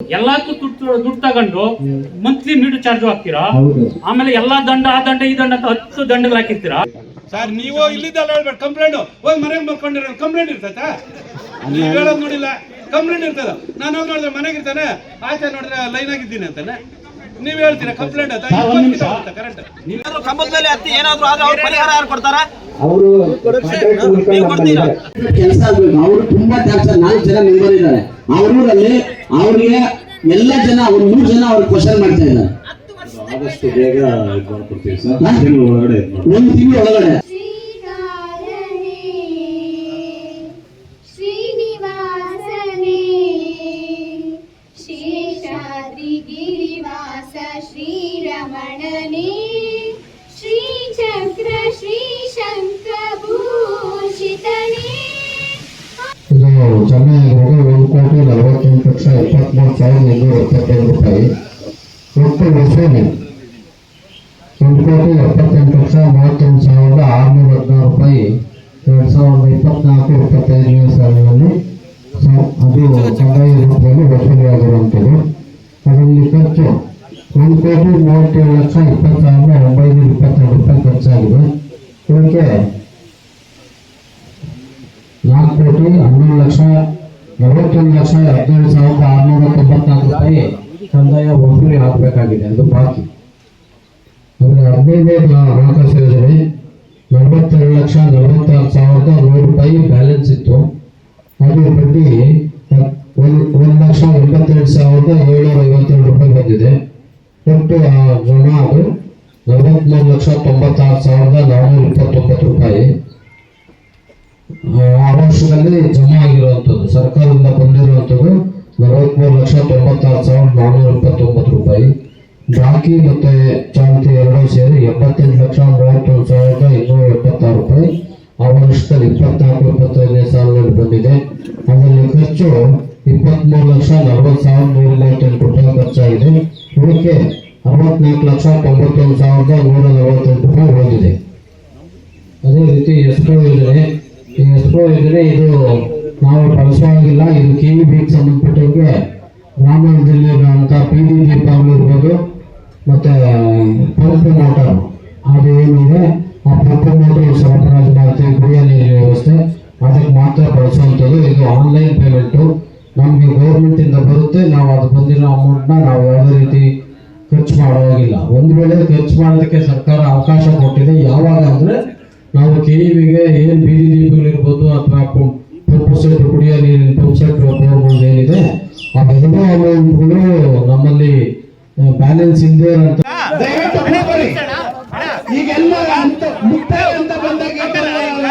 ಎಲ್ಲದಕ್ಕೂ ದುಡ್ಡು ದುಡ್ಡು ತಗೊಂಡು ಮಂತ್ಲಿ ಮೀಟರ್ ಚಾರ್ಜ್ ಹಾಕ್ತೀರಾ? ಹೌದು. ಆಮೇಲೆ ಎಲ್ಲಾ ದಂಡ ಆ ದಂಡ ಈ ದಂಡ ಅಂತ ಹತ್ತು ದಂಡಗಳು ಹಾಕಿರ್ತೀರಾ? ಸರ್ ನೀವು ಇಲ್ಲಿದ್ದಲ್ಲ ಹೇಳ್ಬೇಡಿ ಕಂಪ್ಲೇಂಟ್ ಹೋಗಿ ಮನೆಗೆ ಬರ್ಕೊಂಡಿರೋ ಕಂಪ್ಲೇಂಟ್ ಇರ್ತೈತ? ನೀವು ಹೇಳೋದು ನೋಡಿಲ್ಲ. ಕಂಪ್ಲೇಂಟ್ ಇರ್ತದ. ನಾನು ಹೋಗಿ ನೋಡಿದ್ರೆ ಮನೆಗೆ ಇರ್ತಾನೆ. ಆಚೆ ನೋಡಿದ್ರೆ ಲೈನ್ ಆಗಿದ್ದೀನಿ ಅಂತಾನೆ. ನೀವ್ ಹೇಳ್ತೀರಾ? ಕಂಪ್ಲೇಂಟ್ ಅಂತ ಕರೆಕ್ಟ್ ಏನಾದ್ರು ಕಂಬದ ಮೇಲೆ ಹತ್ತಿ ಏನಾದ್ರು ಆದ್ರೆ ಅವ್ರ ಪರಿಹಾರ ಯಾರು ಕೊಡ್ತಾರ? ಅವರು. ಕೆಲಸ ಆಗ್ಬೇಕು ಅವರು ತುಂಬಾ ಟ್ಯಾಕ್ಸ್ ನಾಲ್ಕು ಜನ ಮೆಂಬರ್ ಇದ್ದಾರೆ. ಅವರಲ್ಲಿ ಅವ್ರಿಗೆ ಎಲ್ಲ ಜನ ಅವ್ರು ಮೂರು ಜನ ಅವ್ರು ಕ್ವಶನ್ ಮಾಡ್ತಾ ಇದ್ದಾರೆ. ಆದಷ್ಟು ಬೇಗ ಒಂದು ತಿಂಗಳು ಒಳಗಡೆ. ಇದು ಜಮೆ ಆಗಿರೋದು ಒಂದು ಕೋಟಿ ನಲವತ್ತೆಂಟು ಲಕ್ಷ ಇಪ್ಪತ್ಮೂರು ಸಾವಿರದ ಇನ್ನೂರ ಎಪ್ಪತ್ತೈದು ರೂಪಾಯಿ ಒಟ್ಟು ವಸೂಲಿ ಒಂದು ಕೋಟಿ ಎಪ್ಪತ್ತೆಂಟು ಲಕ್ಷ ಮೂವತ್ತೊಂದು ಸಾವಿರದ ಆರುನೂರ ಹದಿನಾರು ರೂಪಾಯಿ ಎರಡು ಸಾವಿರದ ಇಪ್ಪತ್ನಾಲ್ಕು ಇಪ್ಪತ್ತೈದನೇ ಸಾಲಿನಲ್ಲಿ ಸ- ಅದು ಕಂದಾಯ ರೂಪದಲ್ಲಿ ವಸೂಲಿಯಾಗಿರುವಂಥದ್ದು ಅದರಲ್ಲಿ ಖರ್ಚು ಒಂದು ಕೋಟಿ ಮೂವತ್ತೇಳು ಲಕ್ಷ ಇಪ್ಪತ್ತು ಸಾವಿರದ ಒಂಬೈನೂರ ಇಪ್ಪತ್ತೆರಡು ರೂಪಾಯಿ ಖರ್ಚಾಗಿದೆ ಇದಕ್ಕೆ ನಾಲ್ಕು ಕೋಟಿ ಹನ್ನೊಂದು ಲಕ್ಷ ನಲವತ್ತೊಂದು ಲಕ್ಷ ಹದಿನೇಳು ಸಾವಿರದ ಆರುನೂರ ತೊಂಬತ್ನಾಲ್ಕು ರೂಪಾಯಿ ಕಂದಾಯ ವಸೂಲಿ ಹಾಕಬೇಕಾಗಿದೆ, ಅದು ಬಾಕಿ. ಆಮೇಲೆ ಹದಿನೈದನೇ ಹಣಕಾಸು ಯೋಜನೆ, ನಲವತ್ತೆರಡು ಲಕ್ಷ ನಲವತ್ತಾರು ಸಾವಿರದ ನೂರು ರೂಪಾಯಿ ಬ್ಯಾಲೆನ್ಸ್ ಇತ್ತು. ಅದು ಬಡ್ಡಿ ಒಂದು ಒಂದು ಲಕ್ಷ ಎಂಬತ್ತೆರಡು ಸಾವಿರದ ಏಳ್ನೂರ ಐವತ್ತೆರಡು ರೂಪಾಯಿ ಬಂದಿದೆ. ಒಟ್ಟು ಜಮಾ ಅದು ನಲವತ್ತ್ಮೂರು ಲಕ್ಷ ತೊಂಬತ್ತಾರು ಸಾವಿರದ ನಾನ್ನೂರ ಇಪ್ಪತ್ತೊಂಬತ್ತು ರೂಪಾಯಿ. ಆ ವರ್ಷದಲ್ಲಿ ಜಮಾ ಆಗಿರುವಂಥದ್ದು, ಸರ್ಕಾರದಿಂದ ಬಂದಿರುವಂಥದ್ದು ನಲವತ್ಮೂರು ಲಕ್ಷ ತೊಂಬತ್ತಾರು ಸಾವಿರದ ನಾನ್ನೂರ ಇಪ್ಪತ್ತೊಂಬತ್ತು ರೂಪಾಯಿ. ಬಾಕಿ ಮತ್ತೆ ಚಾಲ್ತಿ ಎರಡೂ ಸೇರಿ ಎಪ್ಪತ್ತೆಂಟು ಲಕ್ಷ ಮೂವತ್ತೊಂದು ಸಾವಿರದ ಇನ್ನೂರ ಎಪ್ಪತ್ತಾರು ರೂಪಾಯಿ. ಆ ವರ್ಷದಲ್ಲಿ ಇಪ್ಪತ್ನಾಲ್ಕು, ಇಪ್ಪತ್ತೈದನೇ ಸಾಲಿನಲ್ಲಿ ಬಂದಿದೆ. ಅದರಲ್ಲಿ ಖರ್ಚು ಇಪ್ಪತ್ಮೂರು ಲಕ್ಷ ನಲವತ್ತು ಸಾವಿರದ ನೂರ ಮೂವತ್ತೆಂಟು ರೂಪಾಯಿ ಖರ್ಚಾಗಿದೆ. ಇದಕ್ಕೆ ಅರವತ್ನಾಲ್ಕು ಲಕ್ಷ ತೊಂಬತ್ತೊಂದು ಸಾವಿರದ ನೂರ ನಲವತ್ತೆಂಟು ರೂಪಾಯಿ ಉಳಿದಿದೆ ಅದೇ ರೀತಿ ಎಸ್ಕೋ ಯೋಜನೆ ಯೋಜನೆ ಇದು ನಾವು ಪರಿಚಯವಾಗಿಲ್ಲ ಇದು ಕೆ ಇ ಬಿಗೆ ಸಂಬಂಧಪಟ್ಟಂಗೆ ಅಂತ ಪಿ ಡಿ ದೀಪಗಳು ಇರ್ಬೋದು, ಮತ್ತೆ ಪಂಪ್ ಮೋಟಾರ್ ಅದು ಏನಿದೆ, ಆ ಪಂಪ್ ಮೋಟರ್ ಸರಬರಾಜು ಮಾಡ್ತೀವಿ ಕುಡಿಯೋ ನೀರಿನ ವ್ಯವಸ್ಥೆ, ಅದಕ್ಕೆ ಮಾತ್ರ ಬಳಸುವಂಥದ್ದು, ಇದು ಆನ್ಲೈನ್ ಪೇಮೆಂಟು. ನಮಗೆ ಗೌರ್ಮೆಂಟ್ ಇಂದ ಬರುತ್ತೆ, ನಾವು ಅದು ಬಂದಿರೋ ಅಮೌಂಟ್ನ ನಾವು ಯಾವುದೇ ರೀತಿ ಖರ್ಚು ಮಾಡೋವಾಗಿಲ್ಲ. ಒಂದು ವೇಳೆ ಖರ್ಚು ಮಾಡೋದಕ್ಕೆ ಸರ್ಕಾರ ಅವಕಾಶ ಕೊಟ್ಟಿದೆ, ಯಾವಾಗ ಅಂದ್ರೆ ನಾವು ಕೆ ಏನು ಏನ್ ಬೀದಿ ದೀಪಗಳಿರ್ಬೋದು ಅಥವಾ ಪಂಪ್ ಸೆಟ್ ಕುಡಿಯೋ ನೀರಿನ ಪಂಪ್ ಸೆಟ್ ಬೋರ್ಗಳು ಏನಿದೆ ಅವೆಲ್ಲವೂ ಅಮೌಂಟ್ಗಳು ನಮ್ಮಲ್ಲಿ ಬ್ಯಾಲೆನ್ಸ್ ಇಲ್ಲದೆ ಇರೋಂಥ ದಯವಿಟ್ಟು ಬರ್ರಿ. ಈಗೆಲ್ಲ ಅಂತ ಮುಕ್ತಾಯ ಅಂತ ಬಂದಾಗ ಗ್ರಾಮಗಳಲ್ಲಿ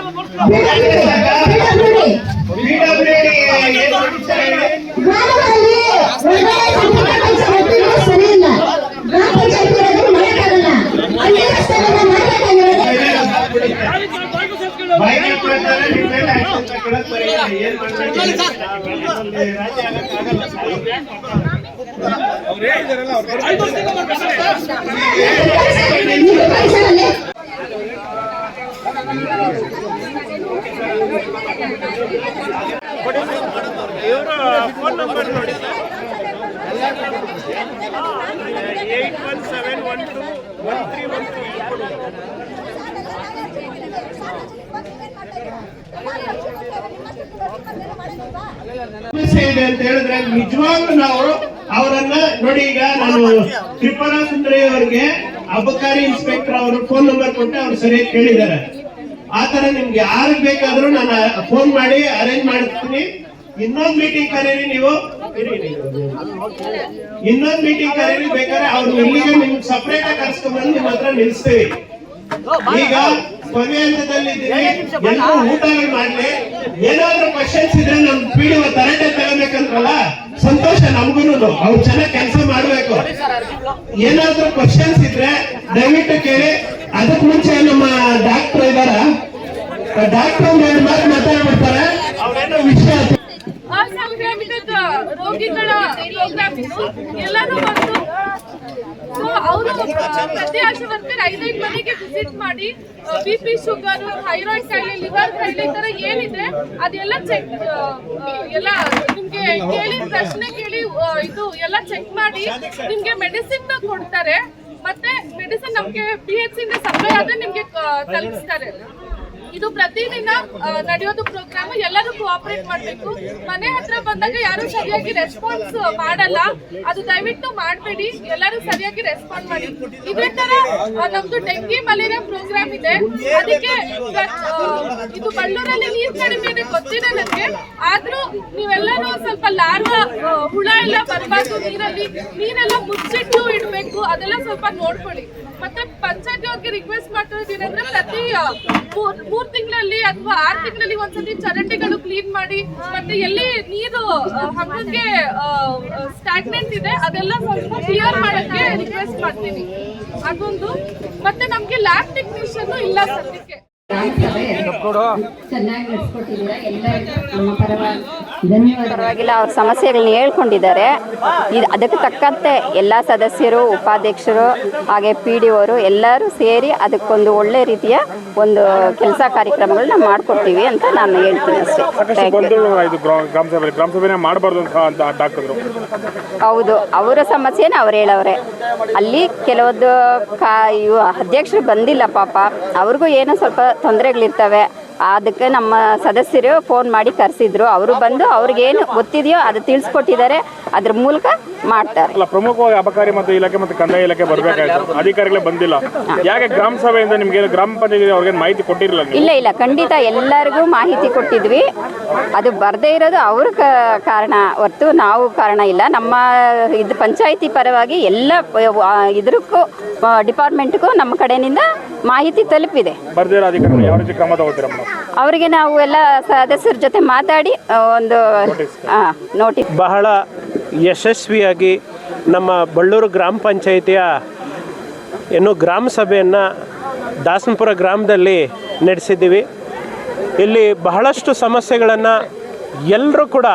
ಸಂಪರ್ಕ ಕೆಲಸ ಫೋನ್ ನಂಬರ್ ನೋಡಿ eight one seven one two one three ಸಮಸ್ಯೆ ಇದೆ ಅಂತ ಹೇಳಿದ್ರೆ ನಿಜವಾಗ್ಲೂ ನಾವು ಅವರನ್ನ ನೋಡಿ ಈಗ ನಾನು ತ್ರಿಪುರ ಅಬಕಾರಿ ಇನ್ಸ್ಪೆಕ್ಟರ್ ಅವರು ಫೋನ್ ನಂಬರ್ ಕೊಟ್ಟು ಅವ್ರು ಸರಿಯಾಗಿ ಕೇಳಿದ್ದಾರೆ. ಆತರ ತರ ನಿಮ್ಗೆ ಯಾರು ಬೇಕಾದ್ರೂ ನಾನು ಫೋನ್ ಮಾಡಿ ಅರೇಂಜ್ ಮಾಡ್ತೀನಿ. ಇನ್ನೊಂದ್ ಮೀಟಿಂಗ್ ಕರೀರಿ ನೀವು. ಇನ್ನೊಂದು ಮೀಟಿಂಗ್ ಕರೀರಿ, ಬೇಕಾದ್ರೆ ಅವ್ರು ಇಲ್ಲಿಗೆ ನಿಮ್ಗೆ ಸಪ್ರೇಟ್ ಆಗಿ ಕರ್ಸ್ಕೊಂಡ್ಬಂದು ನಿಮ್ಮ ಹತ್ರ ನಿಲ್ಸ್ತೀವಿ. ಈಗ ಕೊನೆ ಹಂತದಲ್ಲಿ ಎಲ್ಲರೂ ಊಟ ಮಾಡ್ಲಿ. ಏನಾದ್ರೂ ಕ್ವಶನ್ಸ್ ಇದ್ರೆ ನಮ್ ಪಿ ಡಿ ತರಟೆ ತಗೋಬೇಕಂದ್ರಲ್ಲ ಸಂತೋಷ ನಮ್ಗೂನು. ಅವ್ರು ಚೆನ್ನಾಗಿ ಕೆಲಸ ಮಾಡ್ಬೇಕು. ಏನಾದ್ರೂ ಕ್ವಶನ್ಸ್ ಇದ್ರೆ ದಯವಿಟ್ಟು ಕೇಳಿ. ಅದಕ್ಕೆ ಮುಂಚೆ ನಮ್ಮ ಡಾಕ್ಟರ್ ಇದಾರ. ಡಾಕ್ಟರ್ ಒಂದ್ ಎರಡು ಮಾತು ಮಾತಾಡ್ಬಿಡ್ತಾರೆ? ಅವ್ರೇನೋ ವಿಷಯ ಅಸಂಕ್ರಾಮಿತ ರೋಗಿಗಳ ಪ್ರೋಗ್ರಾಮ್ ಇದು ಎಲ್ಲರೂ ಬಂದು ಸೊ ಅವರು ಪ್ರತಿ ಆಶಾ ವರ್ಕರ್ ಐದೈದು ಮನೆಗೆ ವಿಸಿಟ್ ಮಾಡಿ ಬಿ ಪಿ ಶುಗರ್ ಥೈರಾಯ್ಡ್ ಕಾಯಿಲೆ ಲಿವರ್ ಕಾಯಿಲೆ ಈ ತರ ಏನಿದೆ ಅದೆಲ್ಲ ಚೆಕ್ ಎಲ್ಲ ನಿಮ್ಗೆ ಕೇಳಿ ಪ್ರಶ್ನೆ ಕೇಳಿ ಇದು ಎಲ್ಲ ಚೆಕ್ ಮಾಡಿ ನಿಮ್ಗೆ ಮೆಡಿಸಿನ್ ಕೊಡ್ತಾರೆ. ಮತ್ತೆ ಮೆಡಿಸಿನ್ ನಮ್ಗೆ ಪಿ ಎಚ್ ಇಂದ ಸಪ್ಲೈ ಆದ್ರೆ ನಿಮ್ಗೆ ತಲುಪಿಸ್ತಾರೆ. ಇದು ಪ್ರತಿದಿನ ನಡೆಯೋದು ಪ್ರೋಗ್ರಾಮ್ ಎಲ್ಲರೂ ಕೋಆಪರೇಟ್ ಮಾಡಬೇಕು. ಮನೆ ಹತ್ರ ಬಂದಾಗ ಯಾರು ಸರಿಯಾಗಿ ರೆಸ್ಪಾನ್ಸ್ ಮಾಡಲ್ಲ. ಅದು ದಯವಿಟ್ಟು ಮಾಡಬೇಡಿ. ಎಲ್ಲರೂ ಸರಿಯಾಗಿ ರೆಸ್ಪಾಂಡ್ ಮಾಡಿ. ಇದೇ ತರ ನಮ್ದು ಡೆಂಗಿ ಮಲೇರಿಯಾ ಪ್ರೋಗ್ರಾಮ್ ಇದೆ. ಅದಕ್ಕೆ ಇದು ಬಳ್ಳೂರಲ್ಲಿ ನೀರ್ ಕಡಿಮೆ ಇದೆ, ಗೊತ್ತಿದೆ ನನಗೆ ಆದ್ರೂ ನೀವೆಲ್ಲರೂ ಸ್ವಲ್ಪ ಲಾರ್ವ ಹುಳ ಎಲ್ಲ ಬರಬಾರ್ದು ನೀರಲ್ಲಿ. ನೀರೆಲ್ಲ ಮುಚ್ಚಿಟ್ಟು ಇಡಬೇಕು. ಅದೆಲ್ಲ ಸ್ವಲ್ಪ ನೋಡ್ಕೊಳ್ಳಿ. ಮತ್ತೆ ಪಂಚಾಯತ್ ಅವ್ರಿಗೆ ರಿಕ್ವೆಸ್ಟ್ ಮಾಡ್ತಿರೋದೇನಂದ್ರೆ ಮೂರ್ ತಿಂಗಳಲ್ಲಿ ಅಥವಾ ಆರ್ ತಿಂಗಳಲ್ಲಿ ಒಂದ್ಸತಿ ಚರಂಡಿಗಳು ಕ್ಲೀನ್ ಮಾಡಿ ಮತ್ತೆ ಎಲ್ಲಿ ನೀರು ಹಂಗೆ ಸ್ಟಾಗ್ನೆಂಟ್ ಇದೆ, ಅದೆಲ್ಲ ಸ್ವಲ್ಪ ಕ್ಲಿಯರ್ ಮಾಡಕ್ಕೆ ರಿಕ್ವೆಸ್ಟ್ ಮಾಡ್ತೀನಿ. ಅದೊಂದು. ಮತ್ತೆ ನಮ್ಗೆ ಲ್ಯಾಬ್ ಟೆಕ್ನಿಷಿಯನ್ ಇಲ್ಲ ಸದ್ಯಕ್ಕೆ. ಚೆನ್ನಾಗಿ ನಡೆಸ್ಕೊಟ್ಟಿದ್ದೀರಾ? ಎಲ್ಲ ನಮ್ಮ ಪರವಾಗಿ ಪರವಾಗಿಲ್ಲ ಅವ್ರ ಸಮಸ್ಯೆಗಳನ್ನ ಹೇಳ್ಕೊಂಡಿದ್ದಾರೆ. ಇದು ಅದಕ್ಕೆ ತಕ್ಕಂತೆ ಎಲ್ಲ ಸದಸ್ಯರು ಉಪಾಧ್ಯಕ್ಷರು ಹಾಗೆ ಪಿ ಡಿ ಅವರು ಎಲ್ಲರೂ ಸೇರಿ ಅದಕ್ಕೊಂದು ಒಳ್ಳೆ ರೀತಿಯ ಒಂದು ಕೆಲಸ ಕಾರ್ಯಕ್ರಮಗಳನ್ನ ಮಾಡ್ಕೊಡ್ತೀವಿ ಅಂತ ನಾನು ಹೇಳ್ತೀನಿ ಅಷ್ಟೇ. ಹೌದು ಅವರ ಸಮಸ್ಯೆನ ಅವ್ರು ಹೇಳವ್ರೆ. ಅಲ್ಲಿ ಕೆಲವೊಂದು ಕಾ ಇವು ಅಧ್ಯಕ್ಷರು ಬಂದಿಲ್ಲ ಪಾಪ. ಅವ್ರಿಗೂ ಏನೋ ಸ್ವಲ್ಪ ತೊಂದರೆಗಳಿರ್ತವೆ. ಅದಕ್ಕೆ ನಮ್ಮ ಸದಸ್ಯರು ಫೋನ್ ಮಾಡಿ ಕರೆಸಿದ್ರು. ಅವರು ಬಂದು ಅವ್ರಿಗೇನು ಗೊತ್ತಿದೆಯೋ ಅದು ತಿಳಿಸ್ಕೊಟ್ಟಿದ್ದಾರೆ. ಅದ್ರ ಮೂಲಕ ಮಾಡ್ತಾರೆ. ಅಲ್ಲ ಪ್ರಮುಖವಾಗಿ ಅಬಕಾರಿ ಮತ್ತು ಇಲಾಖೆ ಮತ್ತು ಕಂದಾಯ ಇಲಾಖೆ ಬರಬೇಕಾಯ್ತು. ಅಧಿಕಾರಿಗಳೇ ಬಂದಿಲ್ಲ. ಯಾಕೆ ಗ್ರಾಮ ಸಭೆಯಿಂದ ನಿಮ್ಗೆ ಗ್ರಾಮ ಪಂಚಾಯತ್ ಅವ್ರಿಗೆ ಮಾಹಿತಿ ಕೊಟ್ಟಿರಲಿಲ್ಲ ಇಲ್ಲ ಇಲ್ಲ. ಖಂಡಿತ ಎಲ್ಲರಿಗೂ ಮಾಹಿತಿ ಕೊಟ್ಟಿದ್ವಿ. ಅದು ಬರದೇ ಇರೋದು ಅವ್ರ ಕ- ಕಾರಣ. ಹೊರತು ನಾವು ಕಾರಣ ಇಲ್ಲ. ನಮ್ಮ ಇದು ಪಂಚಾಯಿತಿ ಪರವಾಗಿ ಎಲ್ಲ ಇದಕ್ಕೂ ಡಿಪಾರ್ಟ್ಮೆಂಟ್ಗೂ ನಮ್ಮ ಕಡೆಯಿಂದ ಮಾಹಿತಿ ತಲುಪಿದೆ. ಬರ್ದಿರೋ ಅಧಿಕಾರಿಗಳು ಯಾವ ರೀತಿ ಕ್ರಮ ತಗೋತೀರಾ ಮೇಡಮ್? ಅವರಿಗೆ ನಾವು ಎಲ್ಲ ಸದಸ್ಯರ ಜೊತೆ ಮಾತಾಡಿ ಒಂದು ನೋಟಿಸ್ ಬಹಳ ಯಶಸ್ವಿಯಾಗಿ ನಮ್ಮ ಬಳ್ಳೂರು ಗ್ರಾಮ ಪಂಚಾಯಿತಿಯ ಏನು ಗ್ರಾಮ ಸಭೆಯನ್ನು ದಾಸನಪುರ ಗ್ರಾಮದಲ್ಲಿ ನಡೆಸಿದ್ದೀವಿ. ಇಲ್ಲಿ ಬಹಳಷ್ಟು ಸಮಸ್ಯೆಗಳನ್ನು ಎಲ್ಲರೂ ಕೂಡ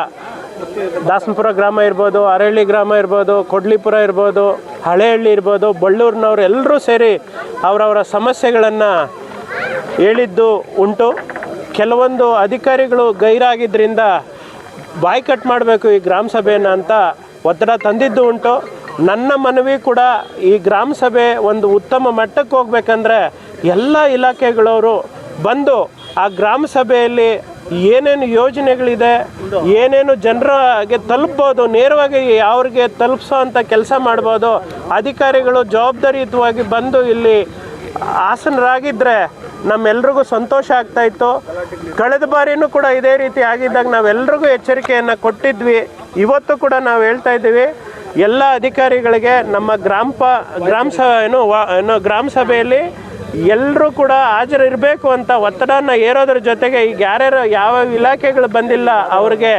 ದಾಸನಪುರ ಗ್ರಾಮ ಇರ್ಬೋದು, ಅರಳ್ಳಿ ಗ್ರಾಮ ಇರ್ಬೋದು, ಕೊಡ್ಲಿಪುರ ಇರ್ಬೋದು, ಹಳೆಹಳ್ಳಿ ಇರ್ಬೋದು, ಬಳ್ಳೂರಿನವ್ರು ಎಲ್ಲರೂ ಸೇರಿ ಅವರವರ ಸಮಸ್ಯೆಗಳನ್ನು ಹೇಳಿದ್ದು ಉಂಟು. ಕೆಲವೊಂದು ಅಧಿಕಾರಿಗಳು ಗೈರಾಗಿದ್ದರಿಂದ ಬಾಯ್ಕಟ್ ಮಾಡಬೇಕು ಈ ಗ್ರಾಮ ಸಭೆಯನ್ನು ಅಂತ ಒತ್ತಡ ತಂದಿದ್ದು ಉಂಟು. ನನ್ನ ಮನವಿ ಕೂಡ ಈ ಗ್ರಾಮ ಸಭೆ ಒಂದು ಉತ್ತಮ ಮಟ್ಟಕ್ಕೆ ಹೋಗ್ಬೇಕಂದ್ರೆ ಎಲ್ಲ ಇಲಾಖೆಗಳವರು ಬಂದು ಆ ಗ್ರಾಮ ಸಭೆಯಲ್ಲಿ ಏನೇನು ಯೋಜನೆಗಳಿದೆ, ಏನೇನು ಜನರಿಗೆ ತಲುಪ್ಬೋದು, ನೇರವಾಗಿ ಅವ್ರಿಗೆ ತಲುಪಿಸೋ ಅಂಥ ಕೆಲಸ ಮಾಡ್ಬೋದು, ಅಧಿಕಾರಿಗಳು ಜವಾಬ್ದಾರಿಯುತವಾಗಿ ಬಂದು ಇಲ್ಲಿ ಆಸನರಾಗಿದ್ದರೆ ನಮ್ಮೆಲ್ರಿಗೂ ಸಂತೋಷ ಆಗ್ತಾಯಿತ್ತು ಕಳೆದ ಬಾರಿನೂ ಕೂಡ ಇದೇ ರೀತಿ ಆಗಿದ್ದಾಗ ನಾವೆಲ್ರಿಗೂ ಎಚ್ಚರಿಕೆಯನ್ನು ಕೊಟ್ಟಿದ್ವಿ. ಇವತ್ತು ಕೂಡ ನಾವು ಹೇಳ್ತಾ ಇದ್ದೀವಿ, ಎಲ್ಲ ಅಧಿಕಾರಿಗಳಿಗೆ ನಮ್ಮ ಗ್ರಾಮ ಪ, ಗ್ರಾಮ ಸ, ಏನು, ವಾ, ಏನು, ಗ್ರಾಮ ಸಭೆಯಲ್ಲಿ ಎಲ್ಲರೂ ಕೂಡ ಹಾಜರಿರಬೇಕು ಅಂತ ಒತ್ತಡನ ಏರೋದ್ರ ಜೊತೆಗೆ ಈಗ ಯಾರ್ಯಾರು ಯಾವ ಇಲಾಖೆಗಳು ಬಂದಿಲ್ಲ, ಅವ್ರಿಗೆ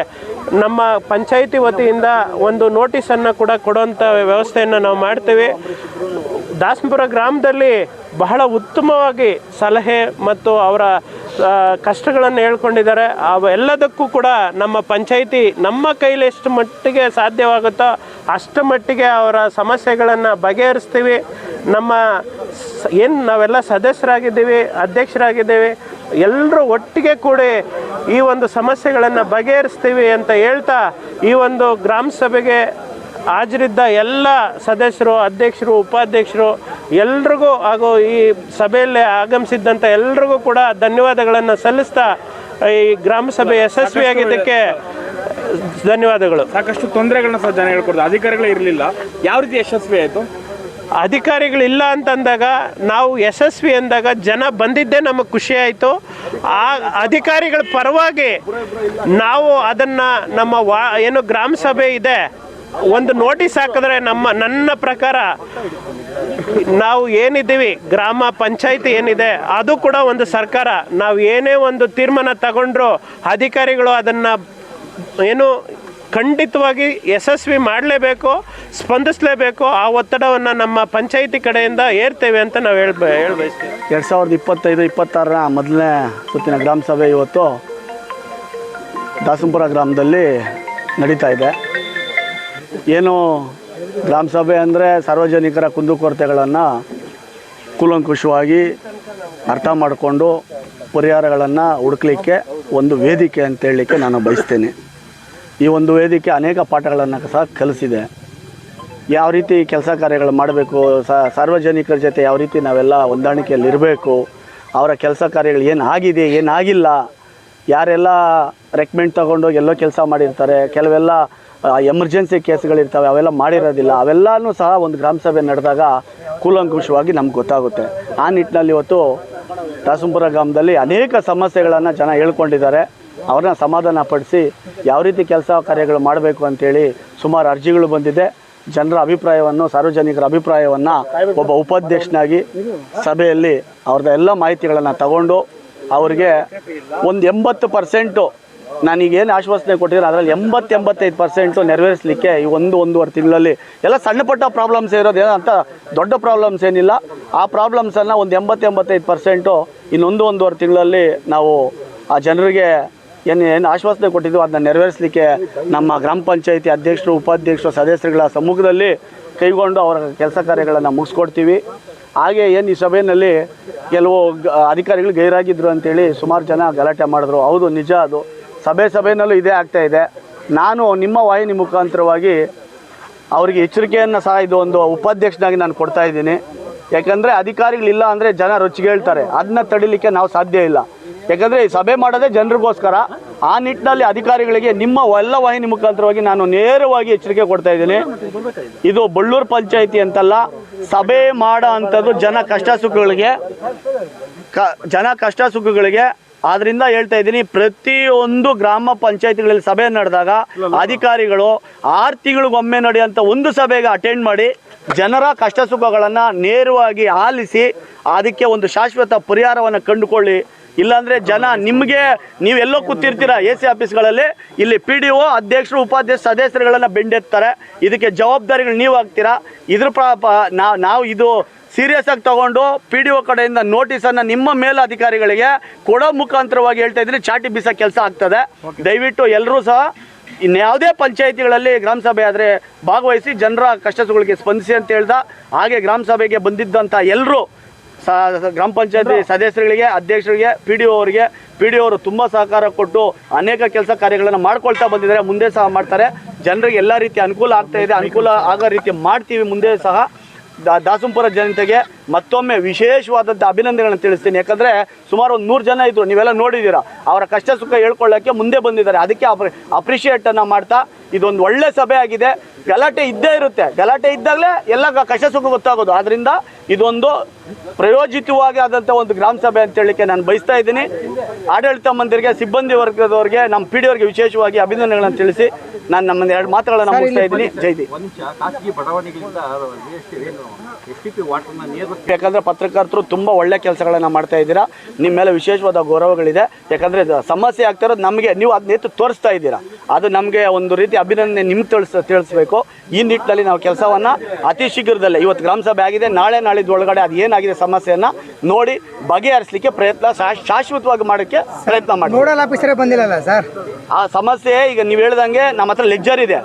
ನಮ್ಮ ಪಂಚಾಯಿತಿ ವತಿಯಿಂದ ಒಂದು ನೋಟಿಸನ್ನು ಕೂಡ ಕೊಡುವಂಥ ವ್ಯವಸ್ಥೆಯನ್ನು ನಾವು ಮಾಡ್ತೀವಿ. ದಾಸನಪುರ ಗ್ರಾಮದಲ್ಲಿ ಬಹಳ ಉತ್ತಮವಾಗಿ ಸಲಹೆ ಮತ್ತು ಅವರ ಕಷ್ಟಗಳನ್ನು ಹೇಳ್ಕೊಂಡಿದ್ದಾರೆ. ಅವೆಲ್ಲದಕ್ಕೂ ಕೂಡ ನಮ್ಮ ಪಂಚಾಯಿತಿ ನಮ್ಮ ಕೈಲಿ ಎಷ್ಟು ಮಟ್ಟಿಗೆ ಸಾಧ್ಯವಾಗುತ್ತೋ ಅಷ್ಟು ಮಟ್ಟಿಗೆ ಅವರ ಸಮಸ್ಯೆಗಳನ್ನು ಬಗೆಹರಿಸ್ತೀವಿ. ನಮ್ಮ ಏನು ನಾವೆಲ್ಲ ಸದಸ್ಯರಾಗಿದ್ದೀವಿ ಅಧ್ಯಕ್ಷರಾಗಿದ್ದೀವಿ ಎಲ್ಲರೂ ಒಟ್ಟಿಗೆ ಕೂಡಿ ಈ ಒಂದು ಸಮಸ್ಯೆಗಳನ್ನು ಬಗೆಹರಿಸ್ತೀವಿ ಅಂತ ಹೇಳ್ತಾ ಈ ಒಂದು ಗ್ರಾಮ ಸಭೆಗೆ ಹಾಜರಿದ್ದ ಎಲ್ಲ ಸದಸ್ಯರು ಅಧ್ಯಕ್ಷರು ಉಪಾಧ್ಯಕ್ಷರು ಎಲ್ರಿಗೂ ಹಾಗೂ ಈ ಸಭೆಯಲ್ಲಿ ಆಗಮಿಸಿದ್ದಂಥ ಎಲ್ರಿಗೂ ಕೂಡ ಧನ್ಯವಾದಗಳನ್ನು ಸಲ್ಲಿಸ್ತಾ ಈ ಗ್ರಾಮ ಸಭೆ ಯಶಸ್ವಿಯಾಗಿದ್ದಕ್ಕೆ ಧನ್ಯವಾದಗಳು. ಸಾಕಷ್ಟು ತೊಂದರೆಗಳನ್ನ ಸಹ ಜನ ಹೇಳ್ಕೊಡ್ತಾರೆ ಅಧಿಕಾರಿಗಳೇ ಇರಲಿಲ್ಲ. ಯಾವ ರೀತಿ ಯಶಸ್ವಿ ಆಯಿತು? ಅಧಿಕಾರಿಗಳಿಲ್ಲ ಅಂತಂದಾಗ ನಾವು ಯಶಸ್ವಿ ಅಂದಾಗ ಜನ ಬಂದಿದ್ದೇ ನಮಗೆ ಖುಷಿ ಆಯಿತು. ಆ ಅಧಿಕಾರಿಗಳ ಪರವಾಗಿ ನಾವು ಅದನ್ನು ನಮ್ಮ ವಾ ಏನು ಗ್ರಾಮ ಸಭೆ ಇದೆ, ಒಂದು ನೋಟಿಸ್ ಹಾಕಿದ್ರೆ ನಮ್ಮ, ನನ್ನ ಪ್ರಕಾರ ನಾವು ಏನಿದ್ದೀವಿ, ಗ್ರಾಮ ಪಂಚಾಯಿತಿ ಏನಿದೆ, ಅದು ಕೂಡ ಒಂದು ಸರ್ಕಾರ. ನಾವು ಏನೇ ಒಂದು ತೀರ್ಮಾನ ತಗೊಂಡ್ರು, ಅಧಿಕಾರಿಗಳು ಅದನ್ನು ಏನು ಖಂಡಿತವಾಗಿ ಯಶಸ್ವಿ ಮಾಡಲೇಬೇಕು, ಸ್ಪಂದಿಸಲೇಬೇಕು. ಆ ಒತ್ತಡವನ್ನು ನಮ್ಮ ಪಂಚಾಯಿತಿ ಕಡೆಯಿಂದ ಏರ್ತೇವೆ ಅಂತ ನಾವು ಹೇಳ್ಬ, ಹೇಳ್ಬಯಸ್ತೀವಿ. ಎರಡು ಸಾವಿರದ ಇಪ್ಪತ್ತೈದು, ಇಪ್ಪತ್ತಾರರ ಮೊದಲನೇ ಸುತ್ತಿನ ಗ್ರಾಮ ಸಭೆ ಇವತ್ತು ದಾಸಂಪುರ ಗ್ರಾಮದಲ್ಲಿ ನಡೀತಾ ಇದೆ. ಏನು ಗ್ರಾಮ ಸಭೆ ಅಂದರೆ ಸಾರ್ವಜನಿಕರ ಕುಂದುಕೊರತೆಗಳನ್ನು ಕೂಲಂಕುಷವಾಗಿ ಅರ್ಥ ಮಾಡಿಕೊಂಡು ಪರಿಹಾರಗಳನ್ನು ಹುಡುಕ್ಲಿಕ್ಕೆ ಒಂದು ವೇದಿಕೆ ಅಂತ ಹೇಳಲಿಕ್ಕೆ ನಾನು ಬಯಸ್ತೇನೆ. ಈ ಒಂದು ವೇದಿಕೆ ಅನೇಕ ಪಾಠಗಳನ್ನು ಸಹ ಕಲಿಸಿದೆ. ಯಾವ ರೀತಿ ಕೆಲಸ ಕಾರ್ಯಗಳು ಮಾಡಬೇಕು ಸಾರ್ವಜನಿಕರ ಜೊತೆ ಯಾವ ರೀತಿ ನಾವೆಲ್ಲ ಹೊಂದಾಣಿಕೆಯಲ್ಲಿ ಇರಬೇಕು, ಅವರ ಕೆಲಸ ಕಾರ್ಯಗಳು ಏನು ಆಗಿದೆ ಏನಾಗಿಲ್ಲ ಯಾರೆಲ್ಲ ರೆಕಮೆಂಡ್ ತೊಗೊಂಡೋಗಿ ಎಲ್ಲೋ ಕೆಲಸ ಮಾಡಿರ್ತಾರೆ, ಕೆಲವೆಲ್ಲ ಎಮರ್ಜೆನ್ಸಿ ಕೇಸ್ಗಳಿರ್ತವೆ ಅವೆಲ್ಲ ಮಾಡಿರೋದಿಲ್ಲ, ಅವೆಲ್ಲನೂ ಸಹ ಒಂದು ಗ್ರಾಮ ಸಭೆ ನಡೆದಾಗ ಕೂಲಂಕುಷವಾಗಿ ನಮ್ಗೆ ಗೊತ್ತಾಗುತ್ತೆ. ಆ ನಿಟ್ಟಿನಲ್ಲಿ ಇವತ್ತು ದಾಸಂಪುರ ಗ್ರಾಮದಲ್ಲಿ ಅನೇಕ ಸಮಸ್ಯೆಗಳನ್ನು ಜನ ಹೇಳ್ಕೊಂಡಿದ್ದಾರೆ. ಅವ್ರನ್ನ ಸಮಾಧಾನ ಪಡಿಸಿ ಯಾವ ರೀತಿ ಕೆಲಸ ಕಾರ್ಯಗಳು ಮಾಡಬೇಕು ಅಂತೇಳಿ ಸುಮಾರು ಅರ್ಜಿಗಳು ಬಂದಿದೆ. ಜನರ ಅಭಿಪ್ರಾಯವನ್ನು, ಸಾರ್ವಜನಿಕರ ಅಭಿಪ್ರಾಯವನ್ನು ಒಬ್ಬ ಉಪಾಧ್ಯಕ್ಷನಾಗಿ ಸಭೆಯಲ್ಲಿ ಅವ್ರದ್ದು ಎಲ್ಲ ಮಾಹಿತಿಗಳನ್ನು ತಗೊಂಡು ಅವರಿಗೆ ಒಂದು ಎಂಬತ್ತು ಪರ್ಸೆಂಟು ನಾನೀಗೇನು ಆಶ್ವಾಸನೆ ಕೊಟ್ಟಿದ್ರೆ ಅದರಲ್ಲಿ ಎಂಬತ್ತು ಎಂಬತ್ತೈದು ಪರ್ಸೆಂಟು ನೆರವೇರಿಸಲಿಕ್ಕೆ ಈ ಒಂದು ಒಂದೂವರೆ ತಿಂಗಳಲ್ಲಿ ಎಲ್ಲ ಸಣ್ಣ ಪುಟ್ಟ ಪ್ರಾಬ್ಲಮ್ಸ್ ಇರೋದು, ಏನಂತ ದೊಡ್ಡ ಪ್ರಾಬ್ಲಮ್ಸ್ ಏನಿಲ್ಲ. ಆ ಪ್ರಾಬ್ಲಮ್ಸನ್ನು ಒಂದು ಎಂಬತ್ತೆಂಬತ್ತೈದು ಪರ್ಸೆಂಟು ಇನ್ನೊಂದು ಒಂದೂವರೆ ತಿಂಗಳಲ್ಲಿ ನಾವು ಆ ಜನರಿಗೆ ಏನು ಏನು ಆಶ್ವಾಸನೆ ಕೊಟ್ಟಿದ್ವು ಅದನ್ನ ನೆರವೇರಿಸಲಿಕ್ಕೆ ನಮ್ಮ ಗ್ರಾಮ ಪಂಚಾಯಿತಿ ಅಧ್ಯಕ್ಷರು, ಉಪಾಧ್ಯಕ್ಷರು, ಸದಸ್ಯರುಗಳ ಸಮ್ಮುಖದಲ್ಲಿ ಕೈಗೊಂಡು ಅವರ ಕೆಲಸ ಕಾರ್ಯಗಳನ್ನು ಮುಗಿಸ್ಕೊಡ್ತೀವಿ. ಹಾಗೆ ಏನು ಈ ಸಭೆಯಲ್ಲಿ ಕೆಲವು ಅಧಿಕಾರಿಗಳು ಗೈರಾಗಿದ್ದರು ಅಂತೇಳಿ ಸುಮಾರು ಜನ ಗಲಾಟೆ ಮಾಡಿದ್ರು. ಹೌದು, ನಿಜ ಅದು. ಸಭೆ ಸಭೆಯಲ್ಲೂ ಇದೇ ಆಗ್ತಾ ಇದೆ. ನಾನು ನಿಮ್ಮ ವಾಹಿನಿ ಮುಖಾಂತರವಾಗಿ ಅವರಿಗೆ ಎಚ್ಚರಿಕೆಯನ್ನು ಸಹ ಇದು ಒಂದು ಉಪಾಧ್ಯಕ್ಷನಾಗಿ ನಾನು ಕೊಡ್ತಾ ಇದ್ದೀನಿ. ಯಾಕಂದರೆ ಅಧಿಕಾರಿಗಳಿಲ್ಲ ಅಂದರೆ ಜನ ರೊಚ್ಚಿಗೆ ಹೇಳ್ತಾರೆ. ಅದನ್ನ ತಡಿಲಿಕ್ಕೆ ನಾವು ಸಾಧ್ಯ ಇಲ್ಲ. ಯಾಕಂದರೆ ಈ ಸಭೆ ಮಾಡೋದೇ ಜನರಿಗೋಸ್ಕರ. ಆ ನಿಟ್ಟಿನಲ್ಲಿ ಅಧಿಕಾರಿಗಳಿಗೆ ನಿಮ್ಮ ಎಲ್ಲ ವಾಹಿನಿ ಮುಖಾಂತರವಾಗಿ ನಾನು ನೇರವಾಗಿ ಎಚ್ಚರಿಕೆ ಕೊಡ್ತಾ ಇದ್ದೀನಿ. ಇದು ಬಳ್ಳೂರು ಪಂಚಾಯಿತಿ ಅಂತಲ್ಲ, ಸಭೆ ಮಾಡೋ ಅಂಥದ್ದು ಜನ ಕಷ್ಟ ಸುಖಗಳಿಗೆ ಜನ ಕಷ್ಟ ಸುಖಗಳಿಗೆ. ಆದ್ರಿಂದ ಹೇಳ್ತಾ ಇದ್ದೀನಿ, ಪ್ರತಿಯೊಂದು ಗ್ರಾಮ ಪಂಚಾಯತಿಗಳಲ್ಲಿ ಸಭೆ ನಡೆದಾಗ ಅಧಿಕಾರಿಗಳು ಆರು ತಿಂಗಳಿಗೊಮ್ಮೆ ನಡೆಯುವಂಥ ಒಂದು ಸಭೆಗೆ ಅಟೆಂಡ್ ಮಾಡಿ ಜನರ ಕಷ್ಟ ಸುಖಗಳನ್ನು ನೇರವಾಗಿ ಆಲಿಸಿ, ಅದಕ್ಕೆ ಒಂದು ಶಾಶ್ವತ ಪರಿಹಾರವನ್ನು ಕಂಡುಕೊಳ್ಳಿ. ಇಲ್ಲಾಂದ್ರೆ ಜನ ನಿಮಗೆ ನೀವೆಲ್ಲೋ ಕೂತಿರ್ತೀರ ಎ ಸಿ ಆಫೀಸ್ಗಳಲ್ಲಿ ಇಲ್ಲಿ ಪಿ ಡಿ ಒ ಅಧ್ಯಕ್ಷರು ಉಪಾಧ್ಯಕ್ಷ ಸದಸ್ಯರುಗಳನ್ನು ಬೆಂಡೆತ್ತಾರೆ. ಇದಕ್ಕೆ ಜವಾಬ್ದಾರಿಗಳು ನೀವು ಆಗ್ತೀರಾ? ಇದ್ರ ಪ್ರ ನಾವು ಇದು ಸೀರಿಯಸ್ ಆಗಿ ತಗೊಂಡು ಪಿ ಡಿ ಒ ಕಡೆಯಿಂದ ನೋಟಿಸನ್ನು ನಿಮ್ಮ ಮೇಲ್ ಅಧಿಕಾರಿಗಳಿಗೆ ಕೊಡೋ ಮುಖಾಂತರವಾಗಿ ಹೇಳ್ತಾ ಇದ್ರೆ ಚಾಟಿ ಬೀಸೋ ಕೆಲಸ ಆಗ್ತದೆ. ದಯವಿಟ್ಟು ಎಲ್ಲರೂ ಸಹ ಇನ್ಯಾವುದೇ ಪಂಚಾಯಿತಿಗಳಲ್ಲಿ ಗ್ರಾಮ ಸಭೆ ಆದರೆ ಭಾಗವಹಿಸಿ ಜನರ ಕಷ್ಟಗಳಿಗೆ ಸ್ಪಂದಿಸಿ ಅಂತ ಹೇಳ್ದ ಹಾಗೆ ಗ್ರಾಮ ಸಭೆಗೆ ಬಂದಿದ್ದಂಥ ಎಲ್ಲರೂ ಗ್ರಾಮ ಪಂಚಾಯತಿ ಸದಸ್ಯರುಗಳಿಗೆ ಅಧ್ಯಕ್ಷರಿಗೆ ಪಿ ಡಿ ಅವರಿಗೆ ಪಿ ಡಿ ಅವರು ತುಂಬ ಸಹಕಾರ ಕೊಟ್ಟು ಅನೇಕ ಕೆಲಸ ಕಾರ್ಯಗಳನ್ನು ಮಾಡ್ಕೊಳ್ತಾ ಬಂದಿದ್ದಾರೆ. ಮುಂದೆ ಸಹ ಮಾಡ್ತಾರೆ. ಜನರಿಗೆ ಎಲ್ಲ ರೀತಿ ಅನುಕೂಲ ಆಗ್ತಾ ಇದೆ. ಅನುಕೂಲ ಆಗೋ ರೀತಿ ಮಾಡ್ತೀವಿ. ಮುಂದೆ ಸಹ ದಾಸಂಪುರ ಜನತೆಗೆ ಮತ್ತೊಮ್ಮೆ ವಿಶೇಷವಾದಂಥ ಅಭಿನಂದನೆಗಳನ್ನು ತಿಳಿಸ್ತೀನಿ. ಯಾಕಂದರೆ ಸುಮಾರು ಒಂದು ನೂರು ಜನ ಇದ್ದರು ನೀವೆಲ್ಲ ನೋಡಿದ್ದೀರಾ. ಅವರ ಕಷ್ಟ ಸುಖ ಹೇಳ್ಕೊಳ್ಳೋಕ್ಕೆ ಮುಂದೆ ಬಂದಿದ್ದಾರೆ. ಅದಕ್ಕೆ ಅಪ್ರಿ ಅಪ್ರಿಷಿಯೇಟನ್ನು ಮಾಡ್ತಾ ಇದೊಂದು ಒಳ್ಳೆ ಸಭೆ ಆಗಿದೆ. ಗಲಾಟೆ ಇದ್ದೇ ಇರುತ್ತೆ. ಗಲಾಟೆ ಇದ್ದಾಗಲೇ ಎಲ್ಲ ಕಷ್ಟ ಸುಖ ಗೊತ್ತಾಗೋದು. ಆದ್ದರಿಂದ ಇದೊಂದು ಪ್ರಯೋಜಿತವಾಗಿ ಆದಂಥ ಒಂದು ಗ್ರಾಮ ಸಭೆ ಅಂತ ಹೇಳಲಿಕ್ಕೆ ನಾನು ಬಯಸ್ತಾ ಇದ್ದೀನಿ. ಆಡಳಿತ ಮಂದಿರಿಗೆ ಸಿಬ್ಬಂದಿ ವರ್ಗದವರಿಗೆ ನಮ್ಮ ಪಿ ಡಿ ಅವರಿಗೆ ವಿಶೇಷವಾಗಿ ಅಭಿನಂದನೆಗಳನ್ನು ತಿಳಿಸಿ ನಾನು ನಮ್ಮ ಎರಡು ಮಾತುಗಳನ್ನು ಮುಗಿಸ್ತಾ ಇದ್ದೀನಿ. ಜೈದಿ ಯಾಕಂದ್ರೆ ಪತ್ರಕರ್ತರು ತುಂಬ ಒಳ್ಳೆ ಕೆಲಸಗಳನ್ನು ಮಾಡ್ತಾ ಇದ್ದೀರಾ. ನಿಮ್ಮ ಮೇಲೆ ವಿಶೇಷವಾದ ಗೌರವಗಳಿದೆ. ಯಾಕಂದ್ರೆ ಸಮಸ್ಯೆ ಆಗ್ತಾ ಇರೋದು ನಮಗೆ ನೀವು ಅದನ್ನ ಎತ್ತು ತೋರಿಸ್ತಾ ಇದ್ದೀರಾ. ಅದು ನಮಗೆ ಒಂದು ರೀತಿ ಅಭಿನಂದನೆ ನಿಮ್ಗೆ ತಿಳಿಸ್ ತಿಳಿಸ್ಬೇಕು. ಈ ನಿಟ್ಟಿನಲ್ಲಿ ನಾವು ಕೆಲಸವನ್ನ ಅತಿ ಶೀಘ್ರದಲ್ಲೇ ಇವತ್ತು ಗ್ರಾಮ ಸಭೆ ಆಗಿದೆ ನಾಳೆ ನಾಳಿದ್ದು ಒಳಗಡೆ ಅದು ಏನಾಗಿದೆ ಸಮಸ್ಯೆಯನ್ನ ನೋಡಿ ಬಗೆಹರಿಸಲಿಕ್ಕೆ ಪ್ರಯತ್ನ ಶಾಶ್ವತವಾಗಿ ಮಾಡೋಕ್ಕೆ ಪ್ರಯತ್ನ ಮಾಡಿ ನೋಡಲ್ ಆಫೀಸರೇ ಬಂದಿಲ್ಲಲ್ಲ ಸರ್? ಆ ಸಮಸ್ಯೆ ಈಗ ನೀವು ಹೇಳ್ದಂಗೆ ನಮ್ಮ ಹತ್ರ ಲೆಜ್ಜರ್ ಇದೆ.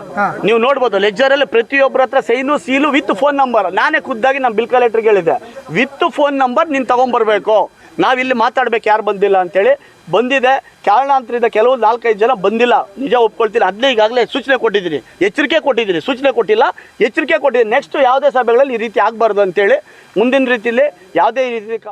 ನೀವು ನೋಡ್ಬೋದು ಲೆಜ್ಜರ್ ಅಲ್ಲಿ ಪ್ರತಿಯೊಬ್ಬರ ಹತ್ರ sign seal with phone number. ನಾನೇ ಖುದ್ದಾಗಿ ನಮ್ಮ ಬಿಲ್ ಕಲೆಕ್ಟರ್ಗೆ ಹೇಳಿದ್ದೆ. ವಿತ್ ಫೋನ್ ನಂಬರ್ ನೀನು ನಾವು ನಾವಿಲ್ಲಿ ಮಾತಾಡ್ಬೇಕು ಯಾರು ಬಂದಿಲ್ಲ ಅಂತೇಳಿ. ಬಂದಿದೆ. ಕಾರಣಾಂತರಿಂದ ಕೆಲವು ನಾಲ್ಕೈದು ಜನ ಬಂದಿಲ್ಲ. ನಿಜ ಒಪ್ಕೊಳ್ತೀನಿ. ಅದನ್ನೇ ಈಗಾಗಲೇ ಸೂಚನೆ ಕೊಟ್ಟಿದ್ದೀನಿ. ಎಚ್ಚರಿಕೆ ಕೊಟ್ಟಿದ್ದೀನಿ. ಸೂಚನೆ ಕೊಟ್ಟಿಲ್ಲ. ಎಚ್ಚರಿಕೆ ಕೊಟ್ಟಿದ್ದೀನಿ. ನೆಕ್ಸ್ಟ್ ಯಾವುದೇ ಸಭೆಗಳಲ್ಲಿ ಈ ರೀತಿ ಆಗಬಾರ್ದು ಅಂತೇಳಿ ಮುಂದಿನ ರೀತಿಯಲ್ಲಿ ಯಾವುದೇ ರೀತಿ